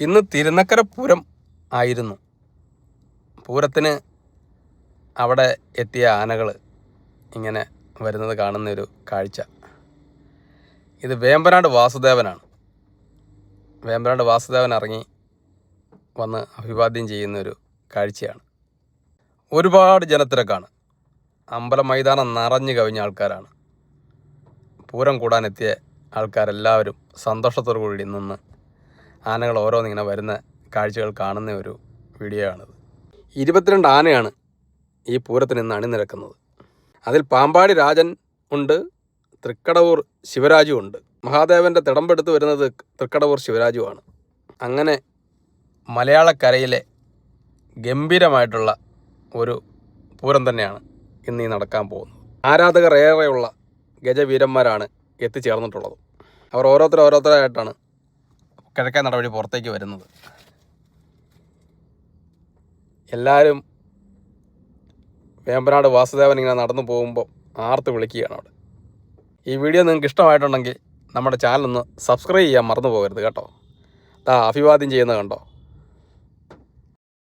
ഇന്ന് തിരുനക്കര പൂരം ആയിരുന്നു. പൂരത്തിന് അവിടെ എത്തിയ ആനകൾ ഇങ്ങനെ വരുന്നത് കാണുന്നൊരു കാഴ്ച. ഇത് വേമ്പനാട് വാസുദേവനാണ്. വേമ്പനാട് വാസുദേവൻ ഇറങ്ങി വന്ന് അഭിവാദ്യം ചെയ്യുന്നൊരു കാഴ്ചയാണ്. ഒരുപാട് ജനത്തിരക്കാണ്. അമ്പല മൈതാനം നിറഞ്ഞു കവിഞ്ഞ ആൾക്കാരാണ്. പൂരം കൂടാനെത്തിയ ആൾക്കാരെല്ലാവരും സന്തോഷത്തോടു കൂടി നിന്ന് ആനകൾ ഓരോന്നിങ്ങനെ വരുന്ന കാഴ്ചകൾ കാണുന്ന ഒരു വീഡിയോ ആണിത് ഇരുപത്തിരണ്ട് ആനയാണ് ഈ പൂരത്തിന് ഇന്ന് അണിനിരക്കുന്നത്. അതിൽ പാമ്പാടി രാജൻ ഉണ്ട് തൃക്കടവൂർ ശിവരാജു ഉണ്ട്. മഹാദേവന്റെ തിടമ്പെടുത്ത് വരുന്നത് തൃക്കടവൂർ ശിവരാജുവാണ് അങ്ങനെ മലയാളക്കരയിലെ ഗംഭീരമായിട്ടുള്ള ഒരു പൂരം തന്നെയാണ് ഇന്ന് ഈ നടക്കാൻ പോകുന്നത്. ആരാധകർ ഏറെയുള്ള ഗജവീരന്മാരാണ് എത്തിച്ചേർന്നിട്ടുള്ളത്. അവർ ഓരോരുത്തർ ഓരോരുത്തരായിട്ടാണ് കിഴക്കേ നടപടി പുറത്തേക്ക് വരുന്നത്. എല്ലാവരും വേമ്പനാട് വാസുദേവൻ ഇങ്ങനെ നടന്നു പോകുമ്പോൾ ആർത്ത് വിളിക്കുകയാണ് അവിടെ. ഈ വീഡിയോ നിങ്ങൾക്ക് ഇഷ്ടമായിട്ടുണ്ടെങ്കിൽ നമ്മുടെ ചാനൽ ഒന്ന് സബ്സ്ക്രൈബ് ചെയ്യാൻ മറന്നു പോകരുത് കേട്ടോ. ദാ അഭിവാദ്യം ചെയ്യുന്നത് കണ്ടോ?